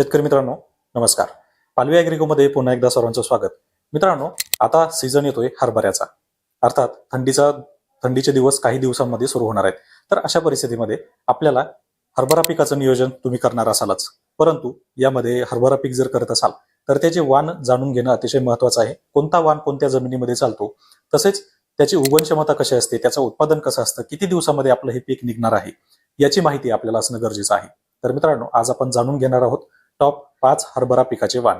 शेतकरी मित्रांनो नमस्कार. पालवी अॅग्रिकोमध्ये पुन्हा एकदा सर्वांचं स्वागत. मित्रांनो आता सीझन येतोय हरभऱ्याचा. अर्थात थंडीचा थंडीचे दिवस काही दिवसांमध्ये सुरू होणार आहेत. तर अशा परिस्थितीमध्ये आपल्याला हरभरा पिकाचं नियोजन तुम्ही करणार असालच. परंतु यामध्ये हरभरा पीक जर करत असाल तर त्याचे वाण जाणून घेणं अतिशय महत्वाचं आहे. कोणता वाण कोणत्या जमिनीमध्ये चालतो तसेच त्याची उगवण क्षमता कशी असते त्याचं उत्पादन कसं असतं किती दिवसामध्ये आपलं हे पीक निघणार आहे याची माहिती आपल्याला असणं गरजेचं आहे. तर मित्रांनो आज आपण जाणून घेणार आहोत टॉप पाच हरभरा पिकाचे वाण.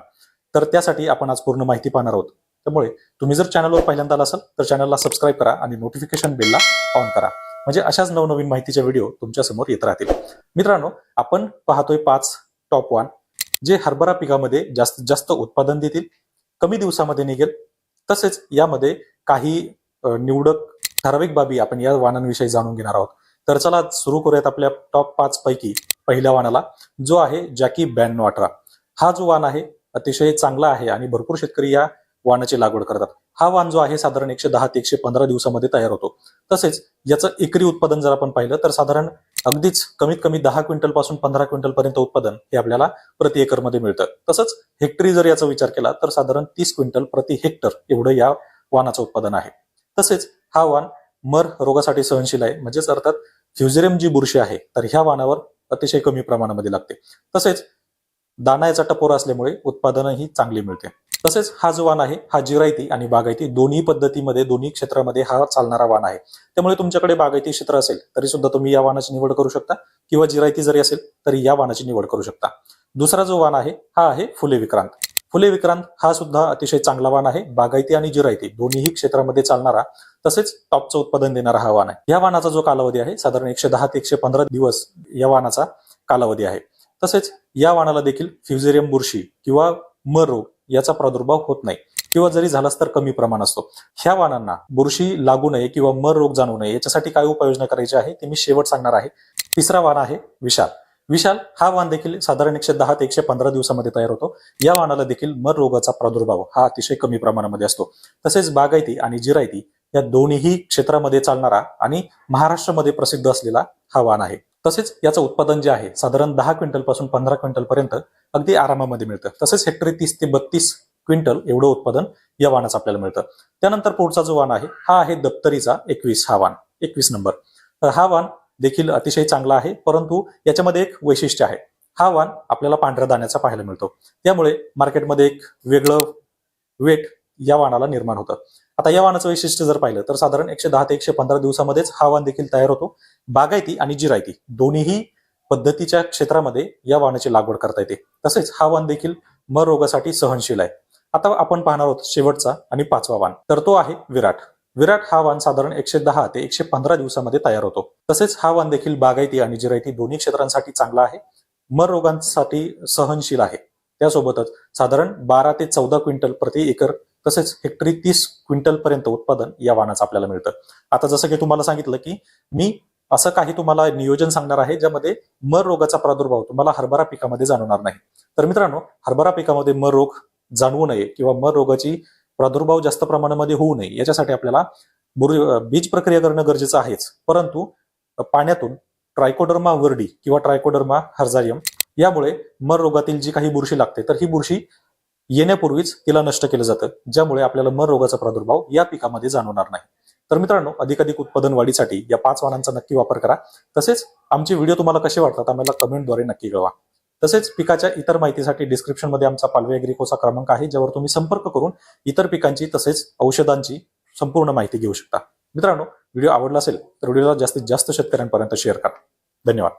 तर त्यासाठी आपण आज पूर्ण माहिती पाहणार आहोत. त्यामुळे तुम्ही जर चॅनलवर पहिल्यांदा आला असाल तर चॅनलला सबस्क्राईब करा आणि नोटिफिकेशन बेलला ऑन करा. म्हणजे अशाच नवनवीन माहितीचे व्हिडिओ तुमच्यासमोर येत राहतील. मित्रांनो आपण पाहतोय पाच टॉप वाण जे हरभरा पिकामध्ये जास्तीत जास्त उत्पादन देतील कमी दिवसामध्ये निघेल. तसेच यामध्ये काही निवडक ठराविक बाबी आपण या वाणांविषयी जाणून घेणार आहोत. तर चला सुरू करूयात आपल्या टॉप पाच पैकी पहिल्या वाणाला जो आहे जॅकी ब्याण्णव अठरा हा जो वाण आहे अतिशय चांगला आहे आणि भरपूर शेतकरी या वाणाची लागवड करतात. हा वाण जो आहे साधारण एकशे दहा ते एकशे पंधरा दिवसामध्ये तयार होतो. तसेच याचं एकरी उत्पादन जर आपण पाहिलं तर साधारण अगदीच कमीत कमी दहा क्विंटलपासून पंधरा क्विंटल पर्यंत उत्पादन हे आपल्याला प्रति एकरमध्ये मिळतं. तसंच हेक्टरी जर याचा विचार केला तर साधारण तीस क्विंटल प्रति हेक्टर एवढं या वाणाचं उत्पादन आहे. तसेच हा वाण मर रोगासाठी सहनशील आहे. म्हणजेच अर्थात फ्युझेरियम जी बुरशी आहे. तर ह्या वाणावर अतिशय कमी प्रमाणामध्ये लागते. तसेच दाना याचा टपोरा असल्यामुळे उत्पादनही चांगले मिळते. तसेच हा जो वाण आहे हा जिरायती आणि बागायती दोन्ही पद्धतीमध्ये दोन्ही क्षेत्रामध्ये हा चालणारा वाण आहे. त्यामुळे तुमच्याकडे बागायती क्षेत्र असेल तरी सुद्धा तुम्ही या वाणाची निवड करू शकता. किंवा जिरायती जरी असेल तरी या वाणाची निवड करू शकता. दुसरा जो वाण आहे हा आहे फुले विक्रांत. फुले विक्रांत हा सुद्धा अतिशय चांगला वाण आहे. बागायती आणि जिरायती दोन्हीही क्षेत्रामध्ये चालणारा तसेच टॉपचं उत्पादन देणारा हा वाण आहे. या वाणाचा जो कालावधी आहे साधारण एकशे दहा ते एकशे पंधरा दिवस या वाणाचा कालावधी आहे. तसेच या वाणाला देखील फ्युझेरियम बुरशी किंवा मर रोग याचा प्रादुर्भाव होत नाही किंवा जरी झालाच तर कमी प्रमाण असतो. ह्या वाणांना बुरशी लागू नये किंवा मर रोग जाणू नये याच्यासाठी काय उपाययोजना करायची आहे ते मी शेवट सांगणार आहे. तिसरा वाण आहे विशाल विशाल हा वाण देखील साधारण एकशे दहा ते एकशे पंधरा दिवसामध्ये तयार होतो. या वाणाला देखील मर रोगाचा प्रादुर्भाव हा अतिशय कमी प्रमाणामध्ये असतो. तसेच बागायती आणि जिरायती या दोन्हीही क्षेत्रामध्ये चालणारा आणि महाराष्ट्रामध्ये प्रसिद्ध असलेला हा वाण आहे. तसेच याचं उत्पादन जे आहे साधारण दहा क्विंटलपासून पंधरा क्विंटल पर्यंत अगदी आरामामध्ये मिळतं. तसेच हेक्टरी तीस ते बत्तीस क्विंटल एवढं उत्पादन या वाणाचं आपल्याला मिळतं. त्यानंतर पुढचा जो वाण आहे हा आहे दप्तरीचा एकवीस हा वाण. एकवीस नंबर. तर हा वाण देखील अतिशय चांगला आहे परंतु याच्यामध्ये एक वैशिष्ट्य आहे. हा वाण आपल्याला पांढऱ्या दाण्याचा पाहायला मिळतो. त्यामुळे मार्केटमध्ये एक वेगळं वेट या वाणाला निर्माण होतं. आता या वाणाचं वैशिष्ट्य जर पाहिलं तर साधारण एकशे दहा ते एकशे पंधरा दिवसामध्येच हा वाण देखील तयार होतो. बागायती आणि जिरायती दोन्हीही पद्धतीच्या क्षेत्रामध्ये या वाणाची लागवड करता येते. तसेच हा वाण देखील मर रोगासाठी सहनशील आहे. आता आपण पाहणार आहोत शेवटचा आणि पाचवा वाण तर तो आहे विराट. विराट हा वाण साधारण एकशे दहा ते एकशे पंधरा दिवसामध्ये तयार होतो. तसेच हा वाण देखील बागायती आणि जिरायती दोन्ही क्षेत्रांसाठी चांगला आहे. मर रोगांसाठी सहनशील आहे. त्यासोबतच साधारण बारा ते चौदा क्विंटल प्रति एकर तसेच हेक्टरी तीस क्विंटल पर्यंत उत्पादन या वाणाचं आपल्याला मिळतं. आता जसं की तुम्हाला सांगितलं की मी असं काही तुम्हाला नियोजन सांगणार आहे ज्यामध्ये मर रोगाचा प्रादुर्भाव तुम्हाला हरभरा पिकामध्ये जाणवणार नाही. तर मित्रांनो हरभरा पिकामध्ये मर रोग जाणवू नये किंवा मर रोगाची प्रादुर्भाव जास्त प्रमाणामध्ये होऊ नये. याच्यासाठी आपल्याला बीज प्रक्रिया करणं गरजेचं आहेच. परंतु पाण्यातून ट्रायकोडर्मा वर्डी किंवा ट्रायकोडर्मा हर्झारियम यामुळे मर रोगातील जी काही बुरशी लागते तर ही बुरशी येण्यापूर्वीच तिला नष्ट केलं जातं ज्यामुळे आपल्याला मर रोगाचा प्रादुर्भाव या पिकामध्ये जाणवणार नाही. तर मित्रांनो अधिकाधिक उत्पादन वाढीसाठी या पाच वाहनांचा नक्की वापर करा. तसेच आमचे व्हिडिओ तुम्हाला कसे वाटतात आम्हाला कमेंटद्वारे नक्की कळवा. तसेच पिकाच्या इतर माहितीसाठी डिस्क्रिप्शनमध्ये आमचा पालवे अॅग्रिकोचा क्रमांक आहे ज्यावर तुम्ही संपर्क करून इतर पिकांची तसेच औषधांची संपूर्ण माहिती घेऊ शकता. मित्रांनो व्हिडिओ आवडला असेल तर व्हिडिओला जास्तीत जास्त शेतकऱ्यांपर्यंत शेअर करा. धन्यवाद.